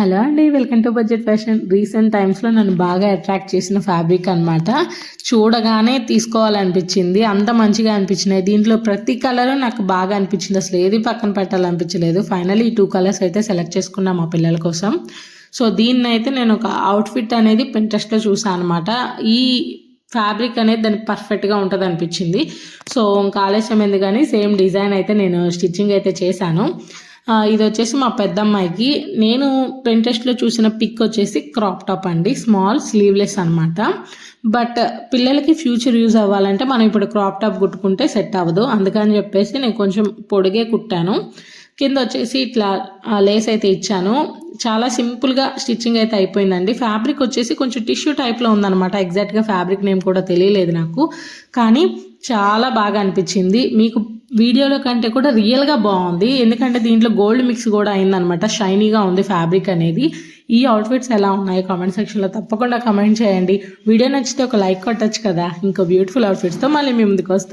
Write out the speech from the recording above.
Hello అండి welcome to budget fashion. Recent టైమ్స్లో నన్ను బాగా అట్రాక్ట్ చేసిన ఫ్యాబ్రిక్ అన్నమాట. చూడగానే తీసుకోవాలనిపించింది. అంత మంచిగా అనిపించినాయి. దీంట్లో ప్రతి కలర్ నాకు బాగా అనిపించింది. అసలు ఏది పక్కన పెట్టాలనిపించలేదు. ఫైనల్ ఈ టూ కలర్స్ అయితే సెలెక్ట్ చేసుకున్నాం మా పిల్లల కోసం. సో దీన్ని అయితే నేను ఒక అవుట్ఫిట్ అనేది పింట్రెస్ట్లో చూసాను అనమాట ఈ ఫ్యాబ్రిక్ అనేది దానికి పర్ఫెక్ట్గా ఉంటుంది అనిపించింది. సో ఇంకా ఆలస్యం ఎందుకని సేమ్ డిజైన్ అయితే నేను స్టిచ్చింగ్ అయితే చేశాను. ఇది వచ్చేసి మా పెద్దమ్మాయికి. నేను ప్రింటెస్ట్లో చూసిన పిక్ వచ్చేసి క్రాప్ టాప్ అండి. స్మాల్ స్లీవ్లెస్ అనమాట బట్ పిల్లలకి ఫ్యూచర్ యూజ్ అవ్వాలంటే మనం ఇప్పుడు క్రాప్ టాప్ కుట్టుకుంటే సెట్ అవ్వదు. అందుకని చెప్పేసి నేను కొంచెం పొడిగే కుట్టాను. కింద వచ్చేసి ఇట్లా లేస్ అయితే ఇచ్చాను. చాలా సింపుల్గా స్టిచ్చింగ్ అయితే అయిపోయిందండి. ఫ్యాబ్రిక్ వచ్చేసి కొంచెం టిష్యూ టైప్లో ఉందన్నమాట. ఎగ్జాక్ట్గా ఫ్యాబ్రిక్ నేమ్ కూడా తెలియలేదు నాకు. కానీ చాలా బాగా అనిపించింది. మీకు వీడియోలో కంటే కూడా రియల్గా బాగుంది. ఎందుకంటే దీంట్లో గోల్డ్ మిక్స్ కూడా అయిందనమాట. షైనీగా ఉంది ఫ్యాబ్రిక్ అనేది. ఈ అవుట్ఫిట్స్ ఎలా ఉన్నాయి కామెంట్ సెక్షన్లో తప్పకుండా కమెంట్ చేయండి. వీడియో నచ్చితే ఒక లైక్ కొట్టచ్చు కదా. ఇంకో బ్యూటిఫుల్ అవుట్ఫిట్స్తో మళ్ళీ మీ ముందుకు వస్తాం